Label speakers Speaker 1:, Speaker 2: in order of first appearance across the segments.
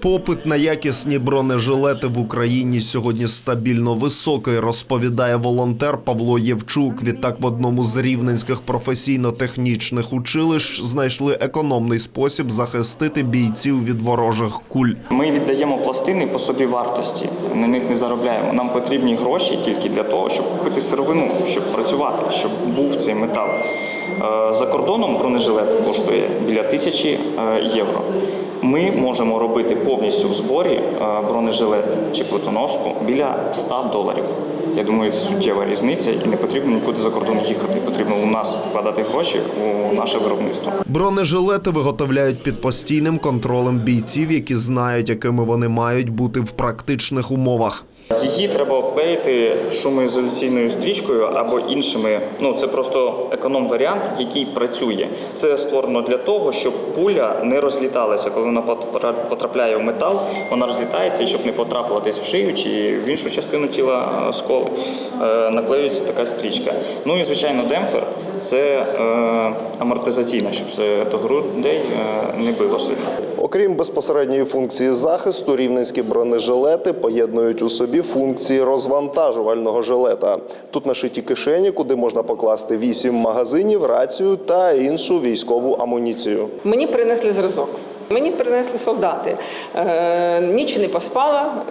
Speaker 1: Попит на якісні бронежилети в Україні сьогодні стабільно високий, розповідає волонтер Павло Євчук. Відтак в одному з рівненських професійно-технічних училищ знайшли економний спосіб захистити бійців від ворожих куль.
Speaker 2: Ми віддаємо пластини по собі вартості, на них не заробляємо. Нам потрібні гроші тільки для того, щоб купити сировину, щоб працювати, щоб був цей метал. Е, За кордоном бронежилет коштує біля тисячі е, євро. Ми можемо робити повністю в зборі е, бронежилет чи плитоноску біля 100 доларів. Я думаю, це суттєва різниця, і не потрібно нікуди за кордон їхати. Потрібно у нас вкладати гроші у наше виробництво.
Speaker 1: Бронежилети виготовляють під постійним контролем бійців, які знають, якими вони мають бути в практичних умовах.
Speaker 2: Її треба вклеїти шумоізоляційною стрічкою або іншими. Ну це просто економ-варіант, який працює. Це створено для того, щоб пуля не розліталася. Коли вона потрапляє в метал, вона розлітається, і щоб не потрапила десь в шию чи в іншу частину тіла е, сколи. Е, наклеюється така стрічка. Ну і звичайно, демпфер це е, амортизаційна, щоб це до грудей не било сильно.
Speaker 3: Окрім безпосередньої функції захисту, рівненські бронежилети поєднують у собі функції розвантажувального жилета. Тут нашиті кишені, куди можна покласти вісім магазинів, рацію та іншу військову амуніцію.
Speaker 4: Мені принесли зразок. Мені принесли солдати. Е, ніч не поспала.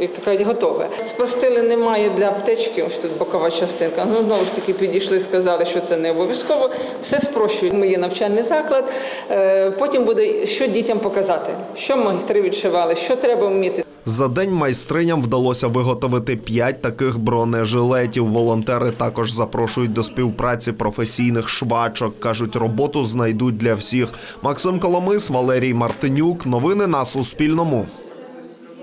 Speaker 4: І така готове. Спростили немає для аптечки, ось тут бокова частинка. Ну знову ж таки підійшли, сказали, що це не обов'язково. Все спрощують. Ми є навчальний заклад. Е, потім буде що дітям показати, що майстри відшивали, що треба вміти.
Speaker 1: За день майстриням вдалося виготовити п'ять таких бронежилетів. Волонтери також запрошують до співпраці професійних швачок. кажуть, роботу знайдуть для всіх. Максим Коломис, Валерій Мартинюк. Новини на Суспільному.